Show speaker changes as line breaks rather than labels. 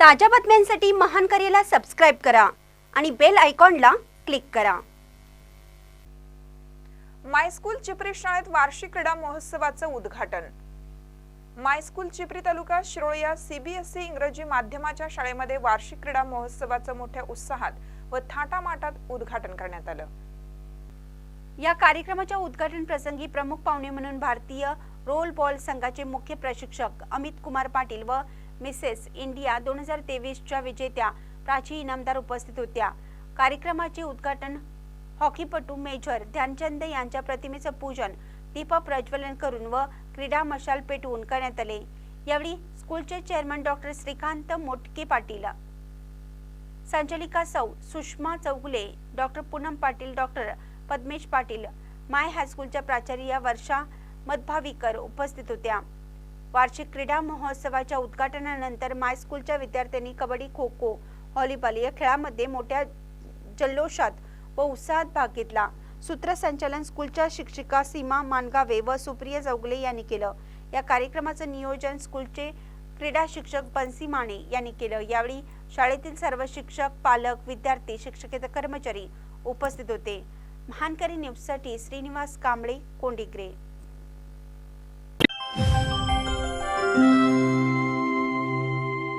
ताज्या बातम्यांसाठी महान करेला सबस्क्राईब करा आणि बेल आयकॉनला क्लिक करा.
मायस्कूल चिपरी शाळेत वार्षिक क्रीडा महोत्सवाचं उद्घाटन. मायस्कूल चिपरी तालुका शिरोळ या सीबीएसई इंग्रजी माध्यमाच्या शाळेमध्ये वार्षिक क्रीडा महोत्सवाचं मोठ्या उत्साहात व थाटामाटात उद्घाटन करण्यात आलं.
या कार्यक्रमाच्या उद्घाटन प्रसंगी प्रमुख पाहुणे म्हणून भारतीय रोल बॉल संघाचे मुख्य प्रशिक्षक अमित कुमार पाटील व मिसेस इंडिया दोन हजार तेवीसच्या विजेत्या प्राची इनामदार उपस्थित होत्या. कार्यक्रमाचे उद्घाटन हॉकीपटू मेजर ध्यानचंद यांच्या प्रतिमेचं पूजन दीप प्रज्वलन करून व क्रीडा मशाल पेटवून करण्यात आले. यावेळी स्कूलचे चेअरमन डॉक्टर श्रीकांत मोटके पाटील संचालिका सौ Sushma Chougule doctor Poonam Patil doctor Padmesh Patil my हायस्कूलच्या प्राचार्य वर्षा मधभावीकर उपस्थित होत्या. वार्षिक क्रीडा महोत्सवाच्या उद्घाटनानंतर माय स्कूलच्या विद्यार्थ्यांनी कबड्डी खो खो व्हॉलीबॉल या खेळामध्ये मोठ्या जल्लोषात व उत्साहात भाग घेतला. सूत्रसंचालन स्कूलच्या शिक्षिका सीमा मानगावे व सुप्रिया चौगुले यांनी केलं. या कार्यक्रमाचं नियोजन स्कूलचे क्रीडा शिक्षक बन्सी माने यांनी केलं. यावेळी शाळेतील सर्व शिक्षक पालक विद्यार्थी शिक्षकेतर कर्मचारी उपस्थित होते. महानकरी न्यूजसाठी श्रीनिवास कांबळे कोंडीग्रे